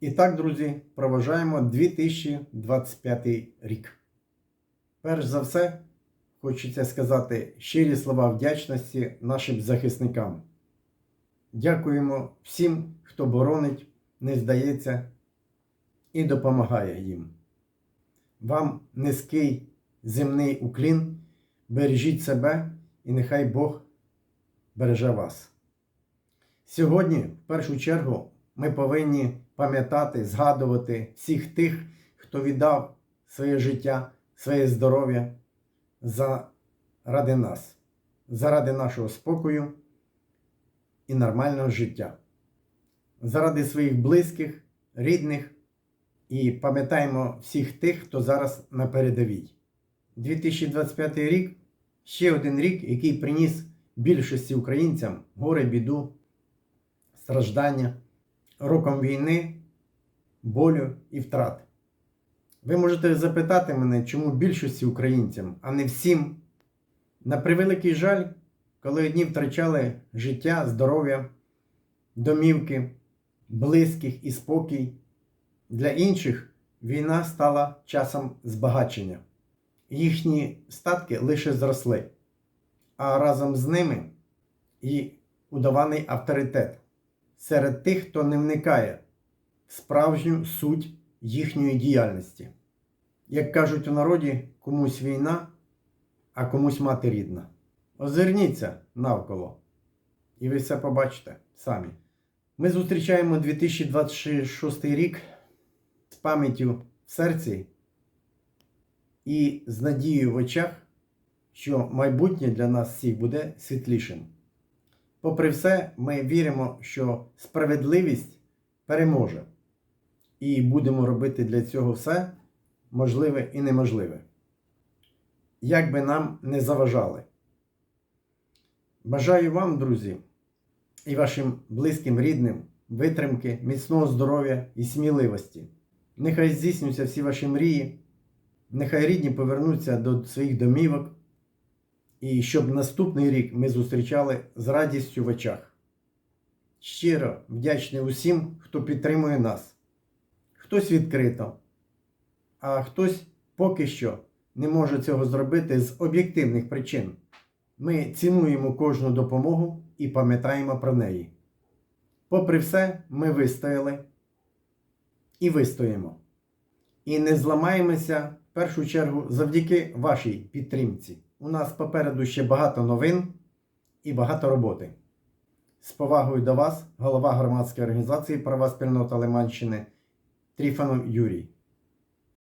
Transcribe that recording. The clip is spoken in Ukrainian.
І так, друзі, проважаємо 2025 рік. Перш за все, хочеться сказати щирі слова вдячності нашим захисникам. Дякуємо всім, хто боронить, не здається і допомагає їм. Вам низький земний уклін, бережіть себе і нехай Бог береже вас. Сьогодні, в першу чергу, ми повинні пам'ятати, згадувати всіх тих, хто віддав своє життя, своє здоров'я заради нас, заради нашого спокою і нормального життя, заради своїх близьких, рідних і пам'ятаємо всіх тих, хто зараз на передовій. 2025 рік ще один рік, який приніс більшості українцям горе, біду, страждання, роком війни, болю і втрат. Ви можете запитати мене, чому більшості українцям, а не всім. На превеликий жаль, коли одні втрачали життя, здоров'я, домівки, близьких і спокій, для інших війна стала часом збагачення. Їхні статки лише зросли, а разом з ними і удаваний авторитет серед тих, хто не вникає в справжню суть їхньої діяльності. Як кажуть у народі, комусь війна, а комусь мати рідна. Озирніться навколо, і ви все побачите самі. Ми зустрічаємо 2026 рік з пам'яттю в серці і з надією в очах, що майбутнє для нас всіх буде світлішим. Попри все, ми віримо, що справедливість переможе, і будемо робити для цього все можливе і неможливе. Як би нам не заважали. Бажаю вам, друзі, і вашим близьким рідним витримки, міцного здоров'я і сміливості. Нехай здійснюються всі ваші мрії, нехай рідні повернуться до своїх домівок, і щоб наступний рік ми зустрічали з радістю в очах. Щиро вдячний усім, хто підтримує нас. Хтось відкрито, а хтось поки що не може цього зробити з об'єктивних причин. Ми цінуємо кожну допомогу і пам'ятаємо про неї. Попри все, ми вистояли і вистоїмо. І не зламаємося в першу чергу завдяки вашій підтримці. У нас попереду ще багато новин і багато роботи. З повагою до вас, голова громадської організації Права спільнота Лиманщини Тріфанов Юрій.